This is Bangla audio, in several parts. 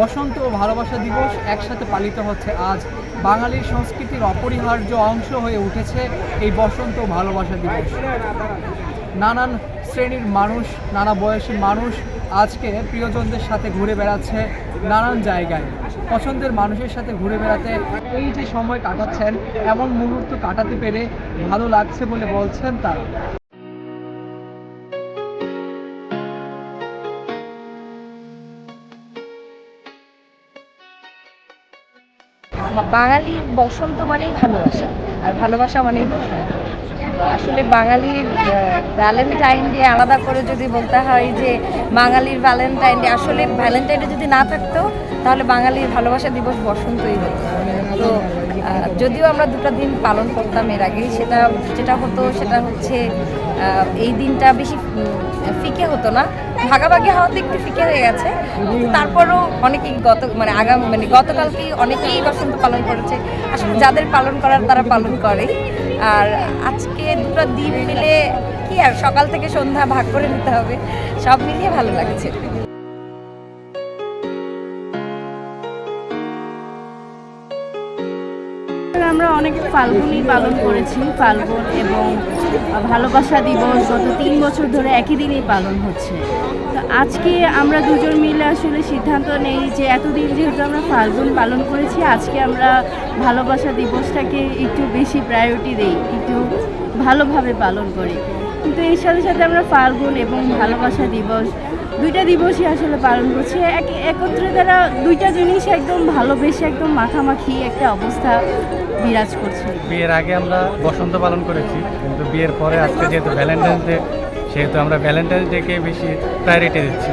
বসন্ত ও ভালোবাসা দিবস একসাথে পালিত হচ্ছে আজ। বাঙালির সংস্কৃতির অপরিহার্য অংশ হয়ে উঠেছে এই বসন্ত ও ভালোবাসা দিবস। নানান শ্রেণির মানুষ, নানা বয়সী মানুষ আজকে প্রিয়জনদের সাথে ঘুরে বেড়াচ্ছে নানান জায়গায়। পছন্দের মানুষের সাথে ঘুরে বেড়াতে এই যে সময় কাটাচ্ছেন, এমন মুহূর্ত কাটাতে পেরে ভালো লাগছে বলে বলছেন তারা। বাঙালির বসন্ত মানেই ভালোবাসা, আর ভালোবাসা মানেই আসলে বাঙালির ভ্যালেন্টাইন ডে আলাদা করে যদি বলতে হয় যে বাঙালির ভ্যালেন্টাইন ডে আসলে ভ্যালেন্টাইন যদি না থাকতো, তাহলে বাঙালির ভালোবাসা দিবস বসন্তই হতো। তো যদিও আমরা দুটো দিন পালন করতাম এর আগে সেটা, যেটা হতো সেটা হচ্ছে এই দিনটা বেশি ফিকে হতো না। ভাগাভাগি হওয়াতে একটু ফিকে হয়ে গেছে। তারপরও অনেকেই গত মানে আগাম মানে গতকালকেই অনেকেই বসন্ত পালন করেছে। আসলে যাদের পালন করার, তারা পালন করে আর আজকে দুটো দিন মিলে কি আর, সকাল থেকে সন্ধ্যা ভাগ করে নিতে হবে। সব মিলিয়ে ভালো লাগছে। অনেক ফাল্গুনই পালন করেছি, ফাল্গুন এবং ভালোবাসা দিবস গত তিন বছর ধরে একই দিনেই পালন হচ্ছে। তো আজকে আমরা দুজন মিলে আসলে সিদ্ধান্ত নেই যে এতদিন যেহেতু আমরা ফাল্গুন পালন করেছি, আজকে আমরা ভালোবাসা দিবসটাকে একটু বেশি প্রায়োরিটি দিই, একটু ভালোভাবে পালন করি। কিন্তু এর সাথে সাথে আমরা ফাল্গুন এবং ভালোবাসা দিবস দুইটা দিবসই আসলে পালন করছি। এক, একত্রে তারা দুইটা জিনিস একদম ভালোবেসে একদম মাখামাখি একটা অবস্থা বিরাজ করছে। বিয়ের আগে আমরা বসন্ত পালন করেছি, কিন্তু বিয়ের পরে আজকে যেহেতু ভ্যালেন্টাইন্স ডে সেহেতু আমরা ভ্যালেন্টাইন্স ডেকে বেশি প্রায়োরিটি দিচ্ছি।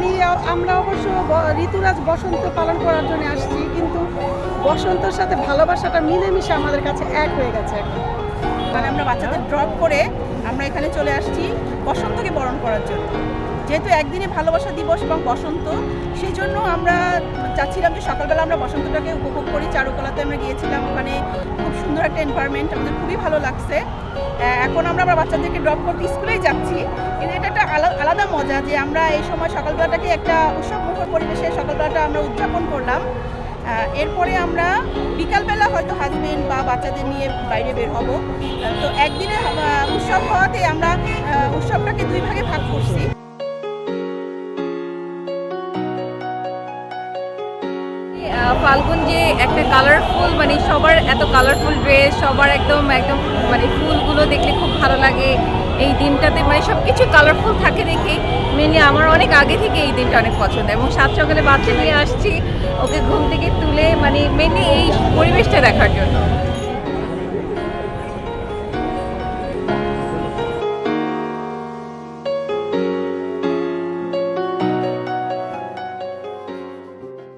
আমি আমরা অবশ্য ঋতুরাজ বসন্ত পালন করার জন্য আসছি, কিন্তু বসন্তর সাথে ভালোবাসাটা মিলেমিশে আমাদের কাছে এক হয়ে গেছে এখন। মানে আমরা বাচ্চাদের ড্রপ করে আমরা এখানে চলে আসছি বসন্তকে বরণ করার জন্য। যেহেতু একদিনে ভালোবাসা দিবস এবং বসন্ত সেই জন্য আমরা চাচ্ছিলাম যে সকালবেলা আমরা বসন্তটাকে উপভোগ করি। চারুকলাতে আমরা গিয়েছিলাম, ওখানে খুব সুন্দর একটা এনভায়রনমেন্ট আমাদের খুবই ভালো লাগছে। এখন আমরা আমরা বাচ্চাদেরকে ড্রপ করতে স্কুলেই যাচ্ছি। কিন্তু এটা একটা আলা- আলাদা মজা যে আমরা এই সময় সকালবেলাটাকে একটা উৎসব মুখর পরিবেশে সকালবেলাটা আমরা উদযাপন করলাম। এরপরে আমরা বিকালবেলা হয়তো হাজবেন্ড বা বাচ্চাদের নিয়ে বাইরে বের হব। তো একদিনে উৎসব হওয়াতে আমরা উৎসবটাকে দুই ভাগে ভাগ করছি। ফাল্গুন যে একটা কালারফুল মানে সবার এত কালারফুল ড্রেস সবার একদম একদম মানে ফুলগুলো দেখলে খুব ভালো লাগে। এই দিনটাতে মানে সব কিছু কালারফুল থাকে দেখে। মেনলি আমার অনেক আগে থেকে এই দিনটা অনেক পছন্দ। এবং সাত সকালে বাচ্চা নিয়ে আসছি, ওকে ঘুম থেকে তুলে মানে মেনলি এই পরিবেশটা দেখার জন্য।